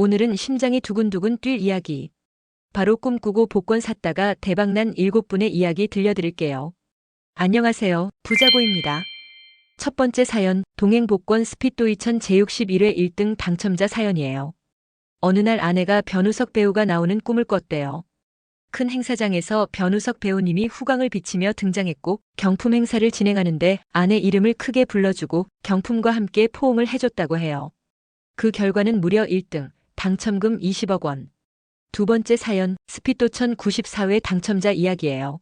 오늘은 심장이 두근두근 뛸 이야기. 바로 꿈꾸고 복권 샀다가 대박난 일곱 분의 이야기 들려드릴게요. 안녕하세요. 부자고입니다. 첫 번째 사연, 동행 복권 스피또 2000 제61회 1등 당첨자 사연이에요. 어느 날 아내가 변우석 배우가 나오는 꿈을 꿨대요. 큰 행사장에서 변우석 배우님이 후광을 비치며 등장했고 경품 행사를 진행하는데 아내 이름을 크게 불러주고 경품과 함께 포옹을 해줬다고 해요. 그 결과는 무려 1등, 당첨금 20억 원. 두 번째 사연, 스피또천 94회 당첨자 이야기예요.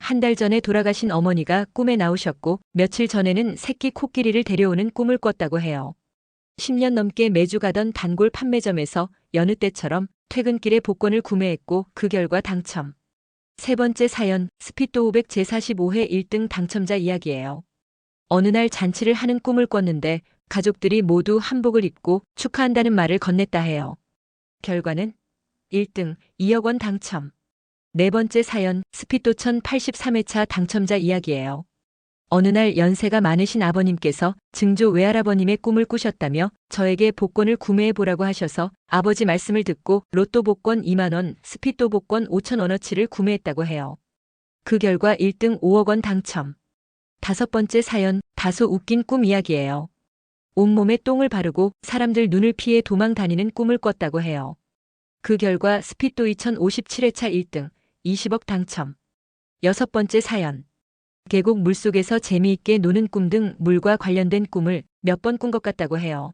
한 달 전에 돌아가신 어머니가 꿈에 나오셨고 며칠 전에는 새끼 코끼리를 데려오는 꿈을 꿨다고 해요. 10년 넘게 매주 가던 단골 판매점에서 여느 때처럼 퇴근길에 복권을 구매했고 그 결과 당첨. 세 번째 사연, 스피또 500 제45회 1등 당첨자 이야기예요. 어느 날 잔치를 하는 꿈을 꿨는데 가족들이 모두 한복을 입고 축하한다는 말을 건넸다 해요. 결과는 1등 2억 원 당첨. 네 번째 사연 스피또천 83회차 당첨자 이야기예요. 어느 날 연세가 많으신 아버님께서 증조 외할아버님의 꿈을 꾸셨다며 저에게 복권을 구매해 보라고 하셔서 아버지 말씀을 듣고 로또 복권 2만원, 스피또 복권 5천원어치를 구매했다고 해요. 그 결과 1등 5억 원 당첨. 다섯 번째 사연 다소 웃긴 꿈 이야기예요. 온몸에 똥을 바르고 사람들 눈을 피해 도망 다니는 꿈을 꿨다고 해요. 그 결과 스피또 2057회차 1등, 20억 당첨. 여섯 번째 사연. 계곡 물속에서 재미있게 노는 꿈 등 물과 관련된 꿈을 몇 번 꾼 것 같다고 해요.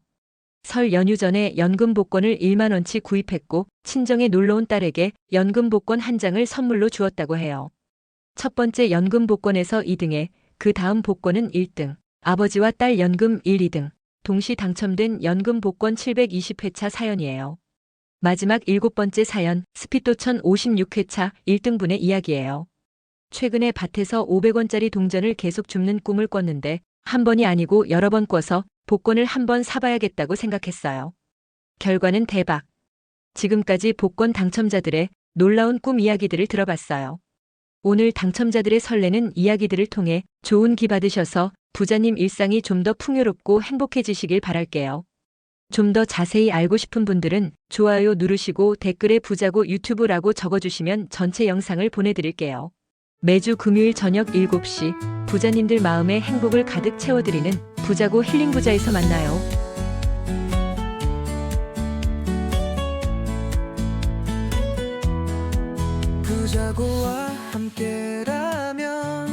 설 연휴 전에 연금 복권을 1만 원치 구입했고 친정에 놀러온 딸에게 연금 복권 한 장을 선물로 주었다고 해요. 첫 번째 연금 복권에서 2등에 그 다음 복권은 1등, 아버지와 딸 연금 1, 2등, 동시 당첨된 연금 복권 720회차 사연이에요. 마지막 일곱 번째 사연, 스피또천 56회차 1등분의 이야기예요. 최근에 밭에서 500원짜리 동전을 계속 줍는 꿈을 꿨는데 한 번이 아니고 여러 번 꿔서 복권을 한 번 사봐야겠다고 생각했어요. 결과는 대박. 지금까지 복권 당첨자들의 놀라운 꿈 이야기들을 들어봤어요. 오늘 당첨자들의 설레는 이야기들을 통해 좋은 기 받으셔서 부자님 일상이 좀 더 풍요롭고 행복해지시길 바랄게요. 좀 더 자세히 알고 싶은 분들은 좋아요 누르시고 댓글에 부자고 유튜브라고 적어주시면 전체 영상을 보내드릴게요. 매주 금요일 저녁 7시 부자님들 마음에 행복을 가득 채워드리는 부자고 힐링부자에서 만나요. 부자고와 함께라면